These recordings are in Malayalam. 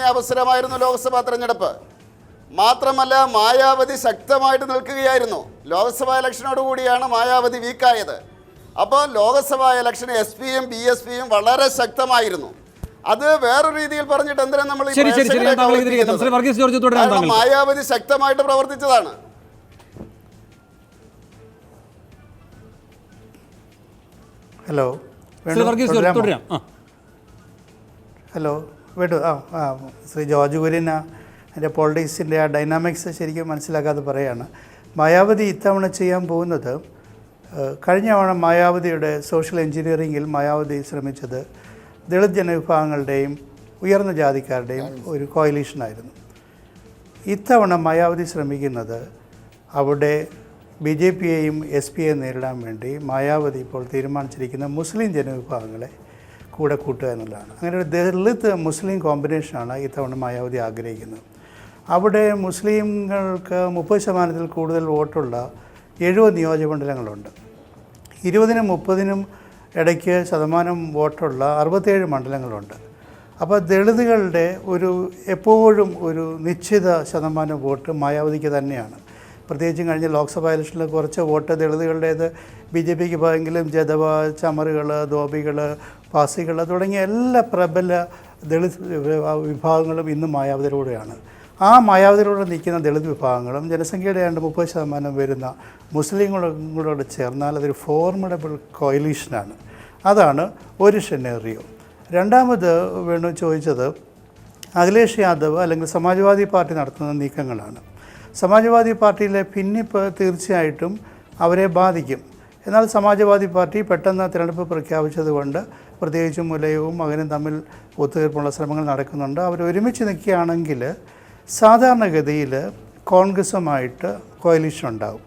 കിട്ടുന്ന അവസരമായിരുന്നു ലോക്സഭാ തെരഞ്ഞെടുപ്പ്. മാത്രമല്ല മായാവതി ശക്തമായിട്ട് നിൽക്കുകയായിരുന്നു. ലോക്സഭാ ഇലക്ഷനോടുകൂടിയാണ് മായാവതി വീക്കായത്. അപ്പോൾ ലോക്സഭാ ഇലക്ഷൻ എസ് പിയും ബി എസ് പിയും വളരെ ശക്തമായിരുന്നു. അത് വേറൊരു രീതിയിൽ പറഞ്ഞിട്ട് എന്തിനാ നമ്മൾ. മായാവതി ശക്തമായിട്ട് പ്രവർത്തിച്ചതാണ്. ഹലോ ഹലോ വേണ്ടു ആ ആ ശ്രീ ജോർജ് കുര്യൻ ആ അതിന്റെ പോളിറ്റിക്സിന്റെ ആ ഡൈനാമിക്സ് ശരിക്കും മനസ്സിലാക്കാതെ പറയുകയാണ്. മായാവതി ഇത്തവണ ചെയ്യാൻ പോകുന്നത് കഴിഞ്ഞ തവണ മായാവതിയുടെ സോഷ്യൽ എഞ്ചിനീയറിങ്ങിൽ മായാവതി ശ്രമിച്ചത് ദളിത് ജനവിഭാഗങ്ങളുടെയും ഉയർന്ന ജാതിക്കാരുടെയും ഒരു കോയിലീഷനായിരുന്നു. ഇത്തവണ മായാവതി ശ്രമിക്കുന്നത് അവിടെ ബി ജെ പിയെയും എസ് പിയെയും നേരിടാൻ വേണ്ടി മായാവതി ഇപ്പോൾ തീരുമാനിച്ചിരിക്കുന്ന മുസ്ലിം ജനവിഭാഗങ്ങളെ കൂടെ കൂട്ടുക എന്നുള്ളതാണ്. അങ്ങനെ ഒരു ദളിത് മുസ്ലിം കോമ്പിനേഷനാണ് ഇത്തവണ മായാവതി ആഗ്രഹിക്കുന്നത്. അവിടെ മുസ്ലിങ്ങൾക്ക് മുപ്പത് ശതമാനത്തിൽ കൂടുതൽ വോട്ടുള്ള എഴുപത് നിയോജക മണ്ഡലങ്ങളുണ്ട് ഇരുപതിനും മുപ്പതിനും ഇടയ്ക്ക് ശതമാനം വോട്ടുള്ള അറുപത്തേഴ് മണ്ഡലങ്ങളുണ്ട്. അപ്പോൾ ദളിതുകളുടെ ഒരു എപ്പോഴും ഒരു നിശ്ചിത ശതമാനം വോട്ട് മായാവതിക്ക് തന്നെയാണ്. പ്രത്യേകിച്ചും കഴിഞ്ഞ ലോക്സഭാ ഇലക്ഷനിൽ കുറച്ച് വോട്ട് ദളിതുകളുടേത് ബി ജെ പിക്ക് പോയെങ്കിലും ജദവ ചമറുകൾ ധോബികൾ പാസികൾ തുടങ്ങിയ എല്ലാ പ്രബല ദളിത് വിഭാഗങ്ങളും ഇന്ന് മായാവതിയിലൂടെയാണ്. ആ മായാവതിയിലൂടെ നിൽക്കുന്ന ദളിത് വിഭാഗങ്ങളും ജനസംഖ്യയുടെ ഏതാണ്ട് മുപ്പത് ശതമാനം വരുന്ന മുസ്ലിങ്ങളോട് ചേർന്നാൽ അതൊരു ഫോർമഡബിൾ കോയിലീഷനാണ് അതാണ് ഒരു ഷെനേറിയോ രണ്ടാമത് വേണു ചോദിച്ചത് അഖിലേഷ് യാദവ് അല്ലെങ്കിൽ സമാജ്വാദി പാർട്ടി നടത്തുന്ന നീക്കങ്ങളാണ്. സമാജ്വാദി പാർട്ടിയിലെ ഭിന്നിപ്പ് തീർച്ചയായിട്ടും അവരെ ബാധിക്കും. എന്നാൽ സമാജ്വാദി പാർട്ടി പെട്ടെന്ന് തിരഞ്ഞെടുപ്പ് പ്രഖ്യാപിച്ചതുകൊണ്ട് പ്രത്യേകിച്ചും മുലയവും മകനും തമ്മിൽ ഒത്തുതീർപ്പുള്ള ശ്രമങ്ങൾ നടക്കുന്നുണ്ട്. അവർ ഒരുമിച്ച് നിൽക്കുകയാണെങ്കിൽ സാധാരണഗതിയിൽ കോൺഗ്രസുമായിട്ട് കോയലിഷൻ ഉണ്ടാകും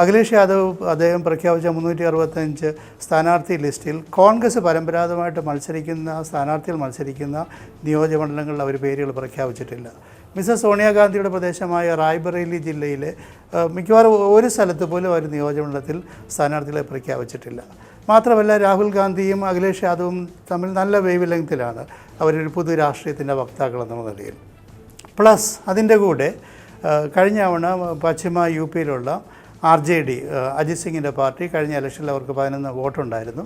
അഖിലേഷ് യാദവ് അദ്ദേഹം പ്രഖ്യാപിച്ച മുന്നൂറ്റി അറുപത്തഞ്ച് സ്ഥാനാർത്ഥി ലിസ്റ്റിൽ കോൺഗ്രസ് പരമ്പരാഗതമായിട്ട് മത്സരിക്കുന്ന സ്ഥാനാർത്ഥികൾ മത്സരിക്കുന്ന നിയോജകമണ്ഡലങ്ങളിൽ അവർ പേരുകൾ പ്രഖ്യാപിച്ചിട്ടില്ല. മിസ്സസ് സോണിയാഗാന്ധിയുടെ പ്രദേശമായ റായ്ബറേലി ജില്ലയിലെ മിക്കവാറും ഒരു സ്ഥലത്ത് പോലും അവർ നിയോജകമണ്ഡലത്തിൽ സ്ഥാനാർത്ഥികളെ പ്രഖ്യാപിച്ചിട്ടില്ല. മാത്രമല്ല രാഹുൽ ഗാന്ധിയും അഖിലേഷ് യാദവും തമ്മിൽ നല്ല വേവ് ലെങ്തിലാണ് അവരൊരു പുതു രാഷ്ട്രീയത്തിന്റെ വക്താക്കൾ എന്നുള്ള നിലയിൽ. പ്ലസ് അതിന്റെ കൂടെ കഴിഞ്ഞ തവണ പശ്ചിമ യു പിയിലുള്ള ആർ ജെ ഡി അജിത് സിംഗിന്റെ പാർട്ടി കഴിഞ്ഞ ഇലക്ഷനിൽ അവർക്ക് പതിനൊന്ന് വോട്ടുണ്ടായിരുന്നു.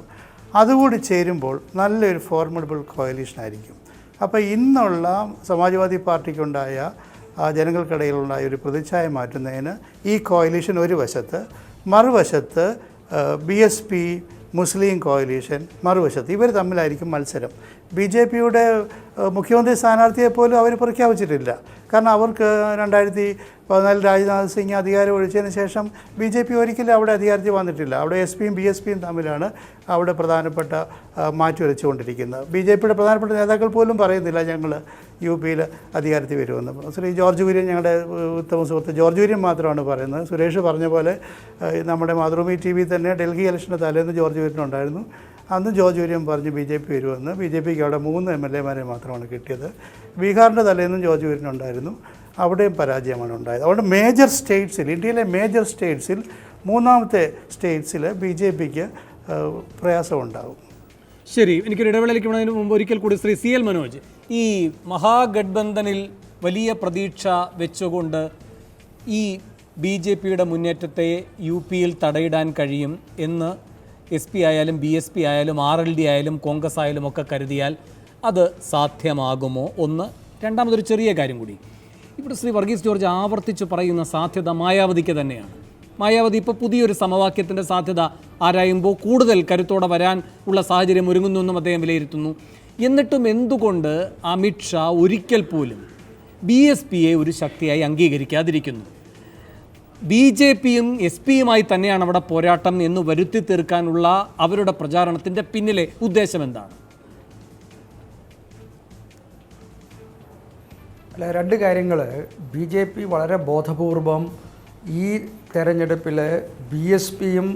അതുകൂടി ചേരുമ്പോൾ നല്ലൊരു ഫോർമഡബിൾ കോയലീഷനായിരിക്കും. അപ്പോൾ ഇന്നുള്ള സമാജ്വാദി പാർട്ടിക്കുണ്ടായ ജനങ്ങൾക്കിടയിലുണ്ടായ ഒരു പ്രതിച്ഛായ മാറ്റുന്നതിന് ഈ കോയലീഷൻ ഒരു വശത്ത് മറുവശത്ത് ബി എസ് പി മുസ്ലിം കോയലീഷൻ മറുവശത്ത് ഇവർ തമ്മിലായിരിക്കും മത്സരം. ബി ജെ പിയുടെ മുഖ്യമന്ത്രി സ്ഥാനാർത്ഥിയെ പോലും അവർ പ്രഖ്യാപിച്ചിട്ടില്ല. കാരണം അവർക്ക് രണ്ടായിരത്തി പതിനാലിൽ രാജ്നാഥ് സിംഗ് അധികാരം ഒഴിച്ചതിന് ശേഷം ബി ജെ പി ഒരിക്കലും അവിടെ അധികാരത്തിൽ വന്നിട്ടില്ല. അവിടെ എസ് പിയും ബി എസ് പിയും തമ്മിലാണ് അവിടെ പ്രധാനപ്പെട്ട മാറ്റി മാറ്റിവരച്ചുകൊണ്ടിരിക്കുന്നത് ബി ജെ പിയുടെ പ്രധാനപ്പെട്ട നേതാക്കൾ പോലും പറയുന്നില്ല ഞങ്ങൾ യു പിയിൽ അധികാരത്തിൽ വരുമെന്ന്. ശ്രീ ജോർജ് കുര്യൻ ഞങ്ങളുടെ ഉത്തമ സുഹൃത്ത് ജോർജ് കുര്യൻ മാത്രമാണ് പറയുന്നത്. സുരേഷ് പറഞ്ഞ പോലെ നമ്മുടെ മാതൃഭൂമി ടി വി തന്നെ ഡൽഹി ഇലക്ഷന്റെ തലേന്ന് ജോർജ് കുര്യൻ ഉണ്ടായിരുന്നു. അന്ന് ജോർജ് കുര്യൻ പറഞ്ഞ് ബി ജെ പി വരുമെന്ന്. ബി ജെ പിക്ക് അവിടെ മൂന്ന് എം എൽ എമാരെ മാത്രമാണ് കിട്ടിയത്. ബീഹാറിന്റെ തലേന്നും ജോർജ് കുര്യൻ ഉണ്ടായിരുന്നു. അവിടെയും പരാജയമാണ് ഉണ്ടായത്. അതുകൊണ്ട് മേജർ സ്റ്റേറ്റ്സിൽ ഇന്ത്യയിലെ മേജർ സ്റ്റേറ്റ്സിൽ മൂന്നാമത്തെ സ്റ്റേറ്റ്സിൽ ബി ജെ പിക്ക് പ്രയാസമുണ്ടാകും. ശരി എനിക്കൊരു ഇടവേളയിലേക്ക് വേണതിന് മുമ്പ് ഒരിക്കൽ കൂടി ശ്രീ സി എൽ മനോജ് ഈ മഹാഗഡ്ബന്ധനിൽ വലിയ പ്രതീക്ഷ വെച്ചുകൊണ്ട് ഈ ബി ജെ പിയുടെ മുന്നേറ്റത്തെ യു പിയിൽ തടയിടാൻ കഴിയും എന്ന് എസ് പി ആയാലും ബി എസ് പി ആയാലും ആർ എൽ ഡി ആയാലും കോൺഗ്രസ് ആയാലും ഒക്കെ കരുതിയാൽ അത് സാധ്യമാകുമോ? ഒന്ന്. രണ്ടാമതൊരു ചെറിയ കാര്യം കൂടി. ഇവിടെ ശ്രീ വർഗീസ് ജോർജ് ആവർത്തിച്ച് പറയുന്ന സാധ്യത മായാവതിക്ക് തന്നെയാണ്. മായാവതി ഇപ്പോൾ പുതിയൊരു സമവാക്യത്തിന്റെ സാധ്യത ആരായുമ്പോൾ കൂടുതൽ കരുത്തോടെ വരാൻ ഉള്ള സാഹചര്യം ഒരുങ്ങുന്നു എന്നും അദ്ദേഹം വിലയിരുത്തുന്നു. എന്നിട്ടും എന്തുകൊണ്ട് അമിത്ഷാ ഒരിക്കൽ പോലും ബി എസ് പിയെ ഒരു ശക്തിയായി അംഗീകരിക്കാതിരിക്കുന്നു? ബി ജെ പിയും എസ് പിയുമായി തന്നെയാണ് അവിടെ പോരാട്ടം എന്ന് വരുത്തി തീർക്കാനുള്ള അവരുടെ പ്രചാരണത്തിന്റെ പിന്നിലെ ഉദ്ദേശം എന്താണ്? അല്ല രണ്ട് കാര്യങ്ങൾ ബി ജെ പി വളരെ ബോധപൂർവം ഈ തെരഞ്ഞെടുപ്പിൽ ബി എസ് പിയും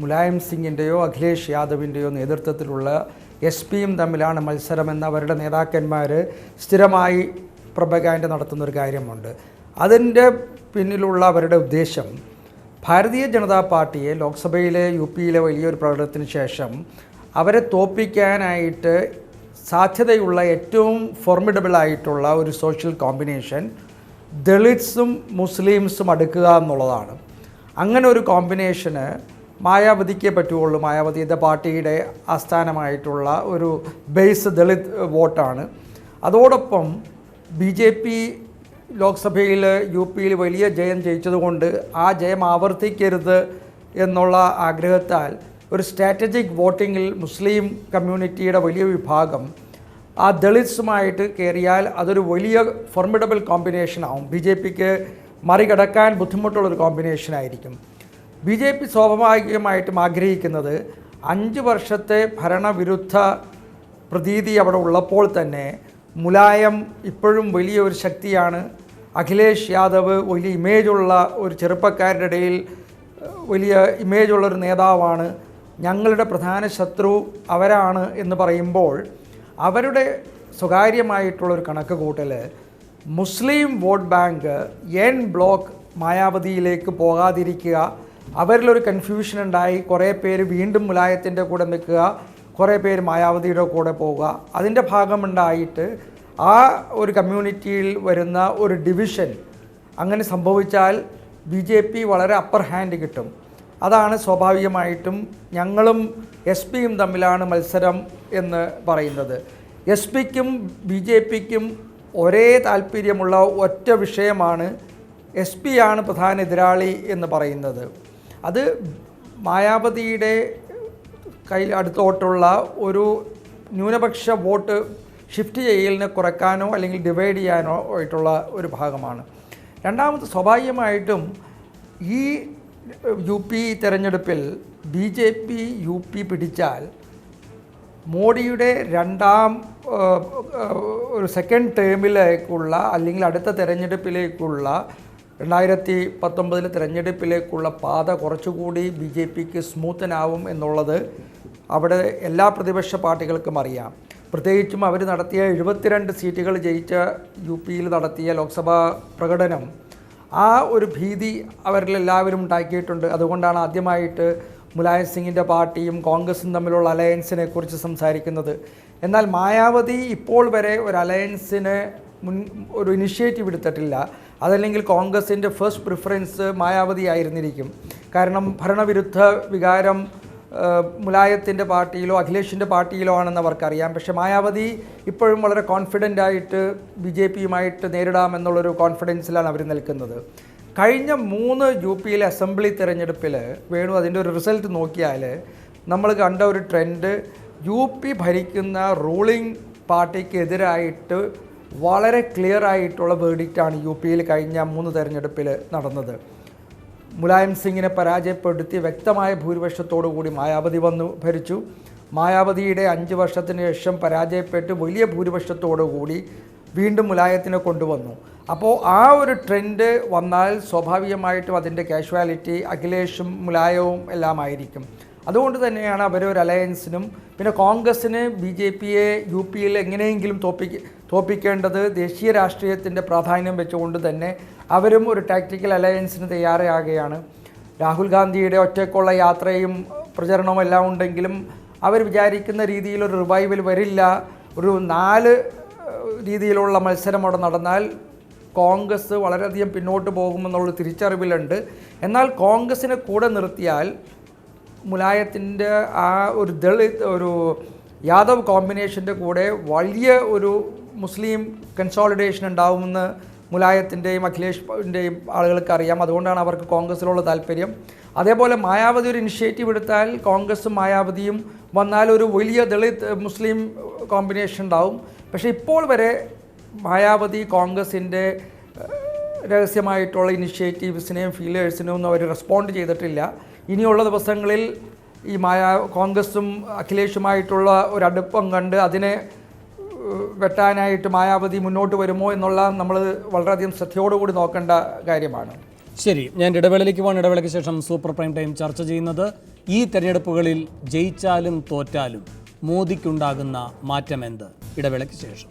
മുലായം സിംഗിന്റെയോ അഖിലേഷ് യാദവിന്റെയോ നേതൃത്വത്തിലുള്ള എസ് പിയും തമ്മിലാണ് മത്സരമെന്ന് അവരുടെ നേതാക്കന്മാർ സ്ഥിരമായി പ്രൊപ്പഗാൻഡ നടത്തുന്ന ഒരു കാര്യമുണ്ട്. അതിന്റെ പിന്നിലുള്ള അവരുടെ ഉദ്ദേശം ഭാരതീയ ജനതാ പാർട്ടിയെ ലോക്സഭയിലെ യു പിയിലെ വലിയൊരു പ്രകടനത്തിന് ശേഷം അവരെ തോൽപ്പിക്കാനായിട്ട് സാധ്യതയുള്ള ഏറ്റവും ഫോർമിഡബിൾ ആയിട്ടുള്ള ഒരു സോഷ്യൽ കോമ്പിനേഷൻ ദളിത്സും മുസ്ലിംസും അടുക്കുക എന്നുള്ളതാണ്. അങ്ങനെ ഒരു കോമ്പിനേഷന് മായാവതിക്കേ മായാവതി മായാവതിയുടെ പാർട്ടിയുടെ ആസ്ഥാനമായിട്ടുള്ള ഒരു ബേസ് ദളിത് വോട്ടാണ്. അതോടൊപ്പം ബി ജെ പി ലോക്സഭയിൽ യു പിയിൽ വലിയ ജയം ജയിച്ചതുകൊണ്ട് ആ ജയം ആവർത്തിക്കരുത് എന്നുള്ള ആഗ്രഹത്താൽ ഒരു സ്ട്രാറ്റജിക് വോട്ടിങ്ങിൽ മുസ്ലിം കമ്മ്യൂണിറ്റിയുടെ വലിയ വിഭാഗം ആ ദളിത്സുമായിട്ട് കയറിയാൽ അതൊരു വലിയ ഫോർമിഡബിൾ കോമ്പിനേഷനാവും ബി ജെ പിക്ക് മറികടക്കാൻ ബുദ്ധിമുട്ടുള്ളൊരു കോമ്പിനേഷനായിരിക്കും ബി ജെ പി സ്വാഭാവികമായിട്ടും ആഗ്രഹിക്കുന്നത് അഞ്ച് വർഷത്തെ ഭരണവിരുദ്ധ പ്രതീതി അവിടെ ഉള്ളപ്പോൾ തന്നെ മുലായം ഇപ്പോഴും വലിയൊരു ശക്തിയാണ്. അഖിലേഷ് യാദവ് വലിയ ഇമേജുള്ള ഒരു ചെറുപ്പക്കാരുടെ ഇടയിൽ വലിയ ഇമേജുള്ളൊരു നേതാവാണ് ഞങ്ങളുടെ പ്രധാന ശത്രു അവരാണ് എന്ന് പറയുമ്പോൾ അവരുടെ സ്വകാര്യമായിട്ടുള്ളൊരു കണക്ക് കൂട്ടൽ Muslim vote bank en bloc മായാവതിയിലേക്ക് പോകാതിരിക്കുക അവരിലൊരു കൺഫ്യൂഷൻ ഉണ്ടായി കുറേ പേര് വീണ്ടും മുലായത്തിന്റെ കൂടെ നിൽക്കുക കുറേ പേര് മായാവതിയുടെ കൂടെ പോവുക. അതിന്റെ ഭാഗമുണ്ടായിട്ട് ആ ഒരു കമ്മ്യൂണിറ്റിയിൽ വരുന്ന ഒരു ഡിവിഷൻ അങ്ങനെ സംഭവിച്ചാൽ ബി ജെ പി വളരെ അപ്പർ ഹാൻഡ് കിട്ടും. അതാണ് സ്വാഭാവികമായിട്ടും ഞങ്ങളും എസ് പിയും തമ്മിലാണ് മത്സരം എന്ന് പറയുന്നത്. എസ് പിക്കും ബി ജെ പിക്കും ഒരേ താല്പര്യമുള്ള ഒറ്റ വിഷയമാണ് എസ് പി ആണ് പ്രധാന എതിരാളി എന്ന് പറയുന്നത്. അത് മായാവതിയുടെ കൈ അടുത്തോട്ടുള്ള ഒരു ന്യൂനപക്ഷ വോട്ട് ഷിഫ്റ്റ് ചെയ്യലിനെ കുറയ്ക്കാനോ അല്ലെങ്കിൽ ഡിവൈഡ് ചെയ്യാനോ ആയിട്ടുള്ള ഒരു ഭാഗമാണ്. രണ്ടാമത് സ്വാഭാവികമായിട്ടും ഈ യു പി തെരഞ്ഞെടുപ്പിൽ B J P U P പിടിച്ചാൽ മോഡിയുടെ രണ്ടാം ഒരു സെക്കൻഡ് ടേമിലേക്കുള്ള അല്ലെങ്കിൽ അടുത്ത തെരഞ്ഞെടുപ്പിലേക്കുള്ള രണ്ടായിരത്തി പത്തൊമ്പതിലെ തിരഞ്ഞെടുപ്പിലേക്കുള്ള പാത കുറച്ചുകൂടി ബി ജെ പിക്ക് സ്മൂത്തനാവും എന്നുള്ളത് അവിടെ എല്ലാ പ്രതിപക്ഷ പാർട്ടികൾക്കും അറിയാം. പ്രത്യേകിച്ചും അവർ നടത്തിയ എഴുപത്തിരണ്ട് സീറ്റുകൾ ജയിച്ച യു പിയിൽ നടത്തിയ ലോക്സഭാ പ്രകടനം ആ ഒരു ഭീതി അവരിലെല്ലാവരും ഉണ്ടാക്കിയിട്ടുണ്ട്. അതുകൊണ്ടാണ് ആദ്യമായിട്ട് മുലായം സിംഗിന്റെ പാർട്ടിയും കോൺഗ്രസും തമ്മിലുള്ള അലയൻസിനെ കുറിച്ച് സംസാരിക്കുന്നത്. എന്നാൽ മായാവതി ഇപ്പോൾ വരെ ഒരു അലയൻസിന് മുൻ ഒരു ഇനിഷ്യേറ്റീവ് എടുത്തിട്ടില്ല. അതല്ലെങ്കിൽ കോൺഗ്രസിന്റെ ഫസ്റ്റ് പ്രിഫറൻസ് മായാവതി ആയിരുന്നിരിക്കും. കാരണം ഭരണവിരുദ്ധ വികാരം മുലായത്തിന്റെ പാർട്ടിയിലോ അഖിലേഷിന്റെ പാർട്ടിയിലോ ആണെന്ന് അവർക്കറിയാം. പക്ഷേ മായാവതി ഇപ്പോഴും വളരെ കോൺഫിഡന്റ് ആയിട്ട് ബി ജെ പിയുമായിട്ട് നേരിടാമെന്നുള്ളൊരു കോൺഫിഡൻസിലാണ് അവർ നിൽക്കുന്നത്. കഴിഞ്ഞ മൂന്ന് യു പിയിലെ അസംബ്ലി തിരഞ്ഞെടുപ്പിൽ വേണു അതിന്റെ ഒരു റിസൾട്ട് നോക്കിയാൽ നമ്മൾ കണ്ട ഒരു ട്രെൻഡ് യു പി ഭരിക്കുന്ന റൂളിംഗ് പാർട്ടിക്കെതിരായിട്ട് വളരെ ക്ലിയർ ആയിട്ടുള്ള വേർഡിക്റ്റാണ് യു പിയിൽ കഴിഞ്ഞ മൂന്ന് തെരഞ്ഞെടുപ്പിൽ നടന്നത്. മുലായം സിംഗിനെ പരാജയപ്പെടുത്തി വ്യക്തമായ ഭൂരിപക്ഷത്തോടുകൂടി മായാവതി വന്നു ഭരിച്ചു. മായാവതിയുടെ അഞ്ച് വർഷത്തിന് ശേഷം പരാജയപ്പെട്ട് വലിയ ഭൂരിപക്ഷത്തോടുകൂടി വീണ്ടും മുലായത്തിനെ കൊണ്ടുവന്നു. അപ്പോൾ ആ ഒരു ട്രെൻഡ് വന്നാൽ സ്വാഭാവികമായിട്ടും അതിന്റെ കാഷ്വാലിറ്റി അഖിലേഷും മുലായവും എല്ലാമായിരിക്കും അതുകൊണ്ട് തന്നെയാണ് അവർ ഒരു അലയൻസിനും പിന്നെ കോൺഗ്രസ്സിന് ബി ജെ പിയെ യു പിയിൽ എങ്ങനെയെങ്കിലും തോപ്പിക്ക തോപ്പിക്കേണ്ടത് ദേശീയ രാഷ്ട്രീയത്തിന്റെ പ്രാധാന്യം വെച്ചുകൊണ്ട് തന്നെ അവരും ഒരു ടാക്ടിക്കൽ അലയൻസിന് തയ്യാറാകുകയാണ്. രാഹുൽ ഗാന്ധിയുടെ ഒറ്റയ്ക്കുള്ള യാത്രയും പ്രചരണവും എല്ലാം ഉണ്ടെങ്കിലും അവർ വിചാരിക്കുന്ന രീതിയിൽ ഒരു റിവൈവൽ വരില്ല. ഒരു നാല് രീതിയിലുള്ള മത്സരം അവിടെ നടന്നാൽ കോൺഗ്രസ് വളരെയധികം പിന്നോട്ട് പോകുമെന്നുള്ള തിരിച്ചറിവിലുണ്ട്. എന്നാൽ കോൺഗ്രസിനെ കൂടെ നിർത്തിയാൽ മുലായത്തിന്റെ ആ ഒരു ദളിത് ഒരു യാദവ് കോമ്പിനേഷന്റെ കൂടെ വലിയ ഒരു മുസ്ലിം കൺസോളിഡേഷൻ ഉണ്ടാവുമെന്ന് മുലായത്തിന്റെയും അഖിലേഷിന്റെയും ആളുകൾക്ക് അറിയാം അതുകൊണ്ടാണ് അവർക്ക് കോൺഗ്രസ്സിലുള്ള താല്പര്യം. അതേപോലെ മായാവതി ഒരു ഇനിഷ്യേറ്റീവ് എടുത്താൽ കോൺഗ്രസ്സും മായാവതിയും വന്നാൽ ഒരു വലിയ ദളിത് മുസ്ലിം കോമ്പിനേഷൻ ഉണ്ടാവും. പക്ഷേ ഇപ്പോൾ വരെ മായാവതി കോൺഗ്രസിന്റെ രഹസ്യമായിട്ടുള്ള ഇനിഷ്യേറ്റീവ്സിനെയും ഫീലേഴ്സിനെയും ഒന്നും അവർ റെസ്പോണ്ട് ചെയ്തിട്ടില്ല. ഇനിയുള്ള ദിവസങ്ങളിൽ ഈ മായ കോൺഗ്രസും അഖിലേഷുമായിട്ടുള്ള ഒരു അടുപ്പം കണ്ട് അതിനെ വെട്ടാനായിട്ട് മായാവതി മുന്നോട്ട് വരുമോ എന്നുള്ള നമ്മൾ വളരെയധികം ശ്രദ്ധയോടുകൂടി നോക്കേണ്ട കാര്യമാണ്. ശരി ഞാൻ ഇടവേളയിലേക്ക് പോകാൻ ഇടവേളയ്ക്ക് ശേഷം സൂപ്പർ പ്രൈം ടൈം ചർച്ച ചെയ്യുന്നത് ഈ തെരഞ്ഞെടുപ്പുകളിൽ ജയിച്ചാലും തോറ്റാലും മോദിക്കുണ്ടാകുന്ന മാറ്റം എന്ത്? ഇടവേളയ്ക്ക് ശേഷം.